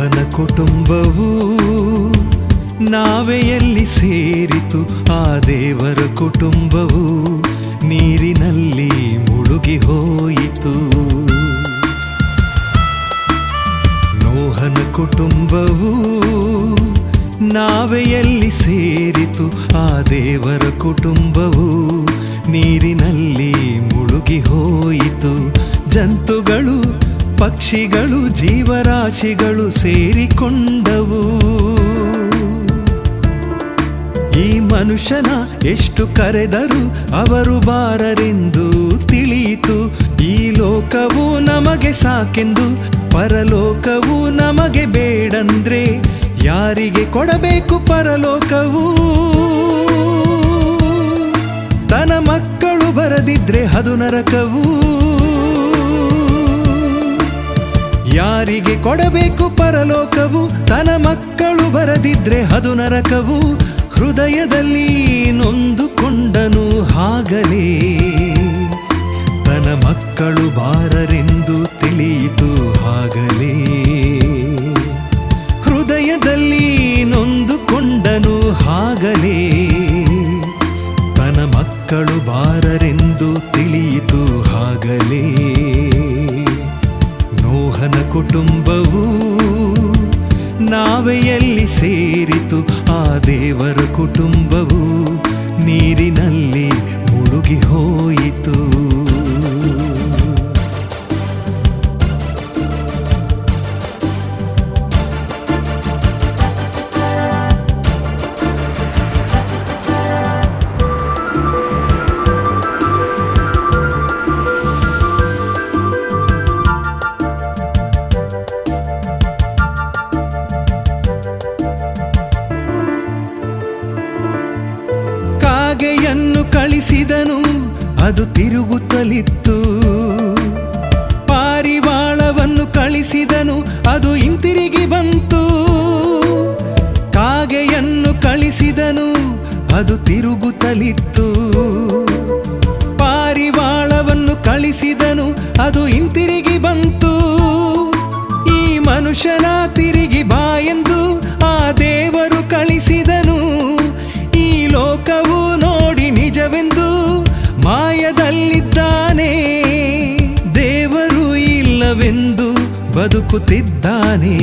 ನೋಹನ ಕುಟುಂಬವು ನಾವೆಯಲ್ಲಿ ಸೇರಿತು, ಆ ದೇವರ ಕುಟುಂಬವು ನೀರಿನಲ್ಲಿ ಮುಳುಗಿ ಹೋಯಿತು. ನೋಹನ ಕುಟುಂಬವು ನಾವೇ ಎಲ್ಲಿ ಸೇರಿತು, ಆ ದೇವರ ಕುಟುಂಬವು ನೀರಿನಲ್ಲಿ ಮುಳುಗಿ ಹೋಯಿತು. ಜಂತುಗಳು ಪಕ್ಷಿಗಳು ಜೀವರಾಶಿಗಳು ಸೇರಿಕೊಂಡವು. ಈ ಮನುಷ್ಯನ ಎಷ್ಟು ಕರೆದರು ಅವರು ಬಾರರೆಂದು ತಿಳಿಯಿತು. ಈ ಲೋಕವು ನಮಗೆ ಸಾಕೆಂದು, ಪರಲೋಕವು ನಮಗೆ ಬೇಡಂದ್ರೆ ಯಾರಿಗೆ ಕೊಡಬೇಕು ಪರಲೋಕವು? ತನ್ನ ಮಕ್ಕಳು ಬರದಿದ್ರೆ ಅದು ನರಕವು? ಯಾರಿಗೆ ಕೊಡಬೇಕು ಪರಲೋಕವು, ತನ ಮಕ್ಕಳು ಬರದಿದ್ರೆ ಅದು ನರಕವು. ಹೃದಯದಲ್ಲಿ ನೊಂದುಕೊಂಡನು ಹಾಗಲೇ. ತನ ಮಕ್ಕಳು ಬಾರರೆಂದು ತಿಳಿಯಿತು ಹಾಗಲೇ. ಹೃದಯದಲ್ಲಿ ನೊಂದುಕೊಂಡನು ಹಾಗಲೇ. ತನ ಮಕ್ಕಳು ಬಾರರೆಂದು ತಿಳಿಯಿತು ಹಾಗಲೇ. ನೋಹನ ಕುಟುಂಬವು ನಾವೆಯಲ್ಲಿ ಸೇರಿತು ಆ ದೇವರ ಕುಟುಂಬವು ನೀರಿನಲ್ಲಿ ಮುಳುಗಿ ಹೋಯಿತು. ಅದು ತಿರುಗುತ್ತಲಿತ್ತು. ಪಾರಿವಾಳವನ್ನು ಕಳಿಸಿದನು, ಅದು ಹಿಂತಿರುಗಿ ಬಂತು. ಕಾಗೆಯನ್ನು ಕಳಿಸಿದನು, ಅದು ತಿರುಗುತ್ತಲಿತ್ತು. ಪಾರಿವಾಳವನ್ನು ಕಳಿಸಿದನು, ಅದು ಹಿಂತಿರುಗಿ ಬಂತು. ಈ ಮನುಷ್ಯನ ತಿರುಗಿ ಬಾ ಬದುಕುತ್ತಿದ್ದಾನೆ.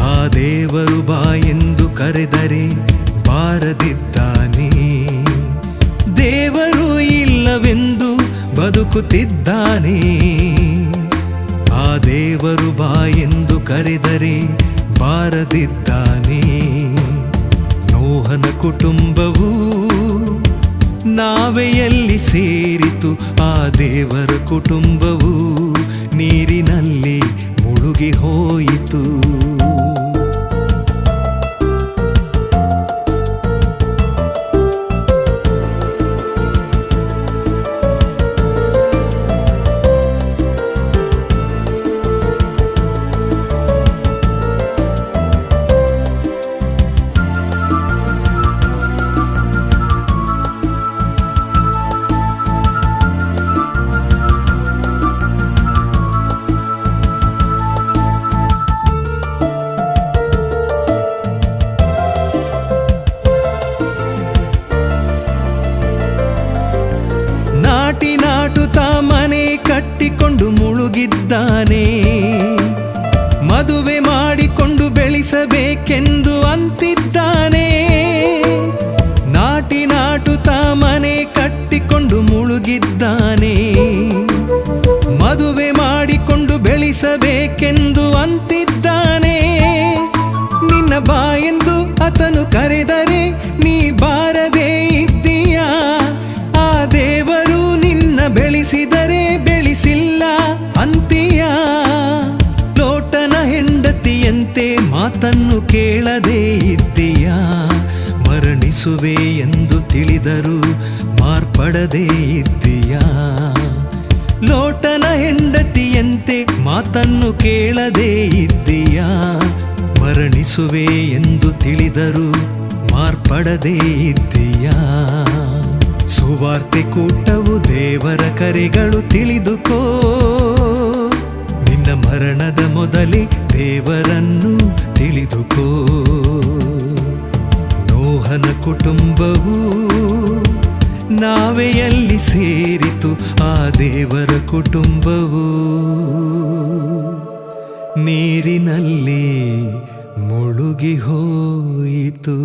ಆ ದೇವರು ಬಾ ಎಂದು ಕರೆದರೆ ಬಾರದಿದ್ದಾನೆ. ದೇವರು ಇಲ್ಲವೆಂದು ಬದುಕುತ್ತಿದ್ದಾನೆ. ಆ ದೇವರು ಬಾ ಎಂದು ಕರೆದರೆ ಬಾರದಿದ್ದಾನೆ. ನೋಹನ ಕುಟುಂಬವು ನಾವೆಯಲ್ಲಿ ಸೇರಿತು. ಆ ದೇವರ ಕುಟುಂಬವು ಮುಳುಗಿದ್ದಾನೆ ಮದುವೆ ಮಾಡಿಕೊಂಡು ಬೆಳೆಸಬೇಕೆಂದು ಅಂತಿದ್ದಾನೆ. ನಾಟಿ ನಾಟು ಮನೆ ಕಟ್ಟಿಕೊಂಡು ಮುಳುಗಿದ್ದಾನೆ. ಮದುವೆ ಮಾಡಿಕೊಂಡು ಬೆಳೆಸಬೇಕೆಂದು ಅಂತಿದ್ದಾನೆ. ನಿನ್ನ ಬಾ ಎಂದು ಆತನು ಕರೆದರೆ ನೀ ಬಾರದೇ ಇದ್ದೀಯಾ? ಆ ದೇವರು ನಿನ್ನ ಬೆಳೆಸಿದರೆ ಮಾತನ್ನು ಕೇಳದೇ ಇದ್ದೀಯಾ? ಮರಣಿಸುವೆ ಎಂದು ತಿಳಿದರು ಮಾರ್ಪಡದೇ ಇದ್ದೀಯಾ? ಲೋಟನ ಹೆಂಡತಿಯಂತೆ ಮಾತನ್ನು ಕೇಳದೇ ಇದ್ದೀಯಾ? ಮರಣಿಸುವೆ ಎಂದು ತಿಳಿದರು ಮಾರ್ಪಡದೇ ಇದ್ದೀಯಾ? ಸುವಾರ್ತೆ ಕೂಟವು ದೇವರ ಕರೆಗಳು ತಿಳಿದುಕೋ ನಿನ್ನ ಮರಣದ ಮೊದಲೇ ದೇವರನ್ನು ತಿಳಿದುಕೋ. ನೋಹನ ಕುಟುಂಬವು ನಾವೆಯಲ್ಲಿ ಸೇರಿತು, ಆ ದೇವರ ಕುಟುಂಬವು ನೀರಿನಲ್ಲಿ ಮುಳುಗಿ ಹೋಯಿತು.